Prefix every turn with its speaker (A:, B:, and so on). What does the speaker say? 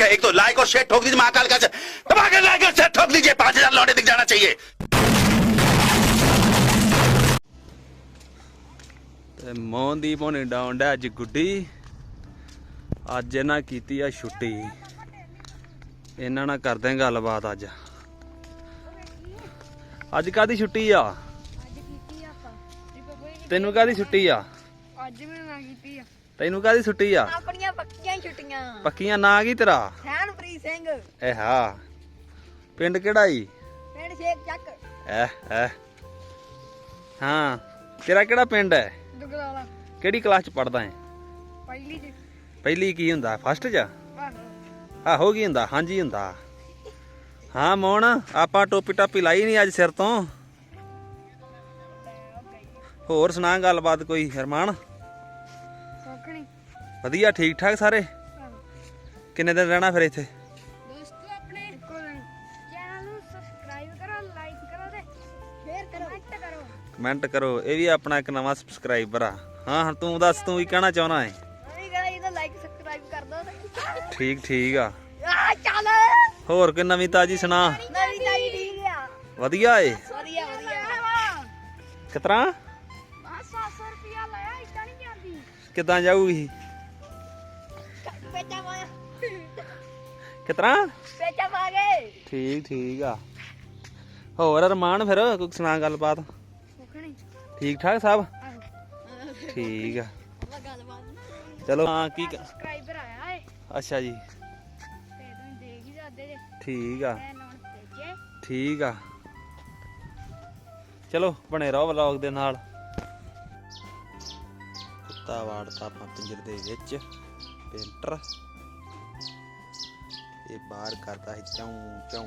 A: है एक तो लाइक और शेयर ठोक दीजिए महाकाल का दबा के लाइक और शेयर ठोक दीजिए पांच हजार लौटे दिख जाना चाहिए
B: ਤੇ ਮੋਹਨਦੀਪ ਹੋਣੀ ਡਾਉਣ ਡਿਆ ਅੱਜ ਗੁੱਡੀ ਅੱਜ ਇਹਨਾਂ ਕੀਤੀ ਆ ਛੁੱਟੀ ਇਹਨਾਂ ਨਾਲ ਕਰਦੇ ਆਂ ਗੱਲਬਾਤ ਅੱਜ ਅੱਜ ਕਾਦੀ ਛੁੱਟੀ ਆ
C: ਅੱਜ ਕੀਤੀ ਆਪਾਂ ਰਿਪਬਲਿਕ
B: ਤੈਨੂੰ ਕਾਦੀ ਛੁੱਟੀ ਆ
C: ਅੱਜ ਮੈਂ ਨਾ ਕੀਤੀ ਆ
B: ਤੈਨੂੰ ਕਾਦੀ ਛੁੱਟੀ ਆ?
C: ਆਪਣੀਆਂ ਪੱਕੀਆਂ ਹੀ ਛੁੱਟੀਆਂ।
B: ਪੱਕੀਆਂ ਨਾਂ ਕੀ ਤੇਰਾ?
C: ਸਹਿਣਪ੍ਰੀਤ ਸਿੰਘ।
B: ਇਹ ਹਾਂ। ਪਿੰਡ ਕਿਹੜਾ ਈ?
C: ਪਿੰਡ ਸ਼ੇਖ ਚੱਕ।
B: ਐ ਐ। ਹਾਂ ਤੇਰਾ ਕਿਹੜਾ ਪਿੰਡ ਹੈ
C: ਦੁਗਲਾਲਾ
B: ਕਿਹੜੀ ਕਲਾਸ ਚ ਪੜਦਾ ਹੈ
C: ਪਹਿਲੀ ਚ।
B: ਪਹਿਲੀ ਕੀ ਹੁੰਦਾ ਫਸਟ ਚ?
C: ਆਹੋ।
B: ਕੀ ਹੁੰਦਾ ਹਾਂਜੀ ਹੁੰਦਾ। ਹਾਂ ਮੋਹਨ ਆਪਾਂ ਟੋਪੀ ਟਾਪੀ ਲਾਈ ਨਹੀਂ ਅੱਜ ਸਿਰ ਤੋਂ। ਹੋਰ ਸੁਣਾ ਗੱਲਬਾਤ ਕੋਈ ਹਰਮਾਨ? ਵਧੀਆ ਠੀਕ ਠਾਕ ਸਾਰੇ? ਕਿੰਨੇ ਦਿਨ ਰਹਿਣਾ ਫਿਰ ਇੱਥੇ?
C: ਦੋਸਤੋ ਆਪਣੇ ਚੈਨਲ ਨੂੰ ਸਬਸਕ੍ਰਾਈਬ ਕਰੋ ਲਾਈਕ ਕਰੋ ਤੇ ਸ਼ੇਅਰ ਕਰੋ ਕਮੈਂਟ ਕਰੋ।
B: ਕਮੈਂਟ ਕਰੋ ਇਹ ਵੀ ਆਪਣਾ ਇੱਕ ਨਵਾਂ ਸਬਸਕ੍ਰਾਈਬਰ ਆ। ਹਾਂ ਹਾਂ ਤੂੰ ਦੱਸ ਤੂੰ ਕੀ ਕਹਿਣਾ ਚਾਹਣਾ ਹੈ
C: ਨਹੀਂ ਕਰਾ ਇਹਦਾ ਲਾਈਕ ਸਬਸਕ੍ਰਾਈਬ ਕਰ ਦੋ ਤੇ।
B: ਠੀਕ ਠੀਕ ਆ।
C: ਆ ਚੱਲ।
B: ਹੋਰ ਕੋਈ ਨਵੀਂ ਤਾਜੀ ਸੁਣਾ?
C: ਨਵੀਂ ਤਾਈ ਠੀਕ ਆ।
B: ਵਧੀਆ ਏ?
C: ਵਧੀਆ ਵਧੀਆ।
B: ਕਿਤਰਾ?
C: ਬਸ 700 ਰੁਪਿਆ ਲਾਇਆ ਇਦਾਂ ਨਹੀਂ ਜਾਂਦੀ।
B: ਕਿੱਦਾਂ ਜਾਊਗੀ? ਕਿਤਰਾ?
C: ਪੇਚਾ ਪਾ ਗਏ
B: ਠੀਕ ਠੀਕ ਆ। ਹੋਰ ਅਰਮਾਨ ਫਿਰ ਕੋਈ ਸੁਣਾ ਗੱਲਬਾਤ? ਠੀਕ ਠਾਕ ਸਭ? ਠੀਕ ਆ। ਚਲੋ ਹਾਂ ਕੀ
C: ਸਬਸਕ੍ਰਾਈਬਰ ਆਇਆ ਏ।
B: ਅੱਛਾ ਜੀ।
C: ਤੇ ਤੁਸੀਂ ਦੇਖ ਹੀ ਸਕਦੇ ਜੇ।
B: ਠੀਕ ਆ।
C: ਮੈਂ ਨਾਮ ਭੇਜੇ
B: ਠੀਕ ਆ। ਚਲੋ ਬਣੇ ਰਹੋ ਵਲੌਗ ਦੇ ਨਾਲ। ਕੁੱਤਾ ਵਾੜਤਾ ਆਪਾਂ ਪਿੰਜਰ ਦੇ ਵਿੱਚ। ਪੇਂਟਰ। ਇਹ ਬਾਹਰ ਕਰਦਾ ਹੈ ਚੌਂ ਚੌਂ।